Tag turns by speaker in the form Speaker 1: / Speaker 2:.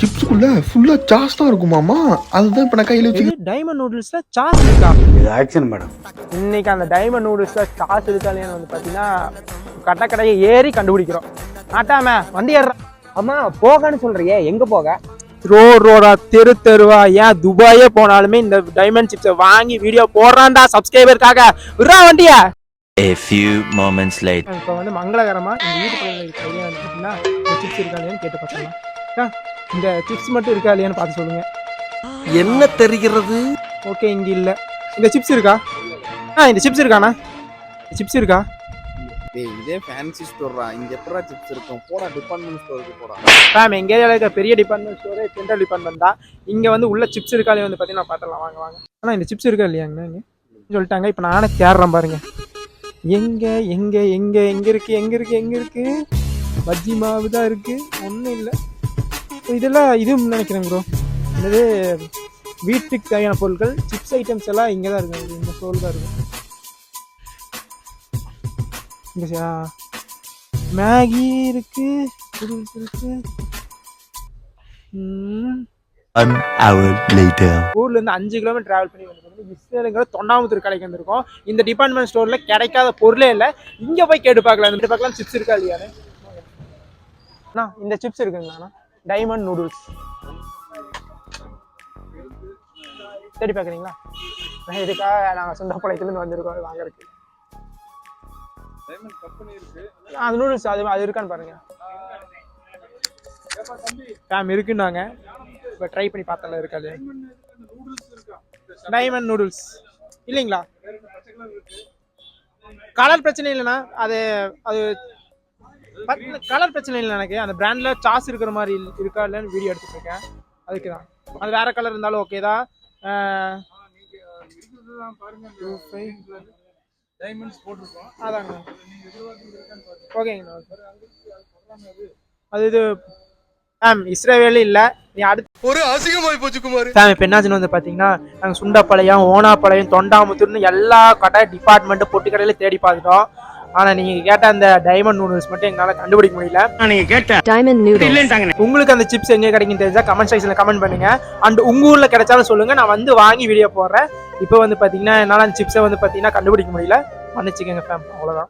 Speaker 1: சிப்ஸுக்குள்ள ஃபுல்லா சாஸ் தான் இருக்குமாமா அதுதான் இப்ப நான் கையில வச்சு
Speaker 2: டைமண்ட் நூடுல்ஸ்ல சாஸ் இருக்கா?
Speaker 3: இது ஆக்ஷன் மேடம்
Speaker 2: இன்னைக்கு அந்த டைமண்ட் நூடுல்ஸ்ல சாஸ் இருக்கா இல்லையான்னு வந்து பார்த்தீங்கன்னா கடை கடையை ஏறி கண்டுபிடிக்கிறோம். ஆட்டாம வண்டி ஏறுற.
Speaker 4: அம்மா போகன்னு சொல்றியே எங்க போக?
Speaker 2: ரோட் ரோடா தெரு தெருவா ஏன் துபாயே போனாலுமே இந்த டைமண்ட் சிப்ஸை வாங்கி வீடியோ போடுறான்டா சப்ஸ்கிரைபருக்காக விட்றா வண்டிய.
Speaker 5: A few moments later.
Speaker 2: இப்போ வந்து மங்களகரமா இந்த வீட்டு பையன் வந்து பார்த்தீங்கன்னா இந்த சிப்ஸ் இருக்கா இல்லையான்னு கேட்டு பார்த்தோம்னா இந்த சிப்ஸ் மட்டும் இருக்கா இல்லையான்னு பார்த்து சொல்லுங்க.
Speaker 6: என்ன தெரிகிறது?
Speaker 2: ஓகே இங்க இல்ல. இந்த சிப்ஸ் இருக்கா? ஆ இந்த சிப்ஸ் இருக்காண்ணா. சிப்ஸ் இருக்கா?
Speaker 7: டேய் இதே ஃபேன்சி ஸ்டோர்ரா இங்க எப்படா சிப்ஸ் இருக்கும்? போடா டிபார்ட்மெண்ட் ஸ்டோருக்கு போடா.
Speaker 2: மேம் எங்க ஏரியாவில் இருக்க பெரிய டிபார்ட்மெண்ட் ஸ்டோரு சென்ட்ரல் டிபார்ட்மெண்ட் தான். இங்க வந்து உள்ள சிப்ஸ் இருக்கா இல்லையா வந்து பார்த்தீங்கன்னா பார்த்துலாம் வாங்க வாங்க. ஆனால் இந்த சிப்ஸ் இருக்கா இல்லையாங்கண்ணா இங்க. சொல்லிட்டாங்க. இப்போ நானே தேடுறேன் பாருங்க. எங்க எங்க எங்க எங்க இருக்கு எங்க இருக்கு எங்க இருக்கு? பஜ்ஜி மாவு தான் இருக்கு. ஒன்றும் இல்லை. இதெல்லாம் இதுவும் நினைக்கிறேன் ப்ரோ என்னது? வீட்டுக்கு தேவையான பொருட்கள் சிப்ஸ் ஐட்டம்ஸ் எல்லாம் இங்கே தான் இருக்கு. இந்த ஸ்டோர் தான் இருக்கு. இங்க. மேகி இருக்கு. இருக்கு. ஊர்ல இருந்து அஞ்சு கிலோமீட்டர் டிராவல் பண்ணி வந்து இஸ்ரேலுங்கிற தொண்டாமுத்தூர் கடைக்கு வந்திருக்கோம். இந்த டிபார்ட்மெண்ட் ஸ்டோர்ல கிடைக்காத பொருளே இல்லை. இங்க போய் கேட்டு பார்க்கலாம். இந்த பார்க்கலாம். சிப்ஸ் இருக்கா இல்லையான்னு. அண்ணா இந்த சிப்ஸ் இருக்குங்கண்ணா டைமண்ட் நூடுல்ஸ் தேடி பார்க்குறீங்களா? இதுக்காக நாங்கள் சுண்டப்பாளையத்துலேருந்து வந்திருக்கோம் வாங்குறதுக்கு. அது நூடுல்ஸ் அது அது இருக்கான்னு பாருங்க. ஃபேம் இருக்குன்னாங்க. இப்போ ட்ரை பண்ணி பார்த்தல இருக்காது. டைமண்ட் நூடுல்ஸ் இல்லைங்களா? கலர் பிரச்சனை இல்லைண்ணா. அது அது கலர் பிரச்சனை இல்லை எனக்கு அந்த பிராண்ட்ல சாஸ் இருக்கிற மாதிரி இருக்கா இல்லைன்னு வீடியோ எடுத்துட்டு இருக்கேன் அதுக்கு தான் அது வேற கலர் இருந்தாலும் ஓகே தான். அதாங்க. ஓகேங்கண்ணா அது இது மேம் இஸ்ரேவேலு இல்லை. நீ அடுத்து
Speaker 6: ஒரு அசிங்கமாய் போச்சு குமார்.
Speaker 2: ஃபேம் இப்போ என்னாச்சுன்னு வந்து பார்த்தீங்கன்னா நாங்கள் சுண்டப்பாளையம் ஓனாப்பாளையம் தொண்டாமுத்தூர்னு எல்லா கடை டிபார்ட்மெண்ட்டு பொட்டி கடையில தேடி பார்த்துட்டோம். ஆனால் நீங்கள் கேட்ட அந்த டைமண்ட் நூடுல்ஸ் மட்டும் எங்களால் கண்டுபிடிக்க முடியல.
Speaker 3: நீங்க கேட்ட
Speaker 4: டைமண்ட் நூடுல்ஸ்
Speaker 2: உங்களுக்கு அந்த சிப்ஸ் எங்கே கிடைக்கும் தெரிஞ்சா கமெண்ட் செக்ஷனில் கமெண்ட் பண்ணுங்க. அண்ட் உங்கள் ஊரில் கிடைச்சாலும் சொல்லுங்கள் நான் வந்து வாங்கி வீடியோ போடுறேன். இப்போ வந்து பார்த்தீங்கன்னா என்னால் அந்த சிப்ஸை வந்து பார்த்தீங்கன்னா கண்டுபிடிக்க முடியல. மன்னிச்சுக்கோங்க ஃபேம் அவ்வளோதான்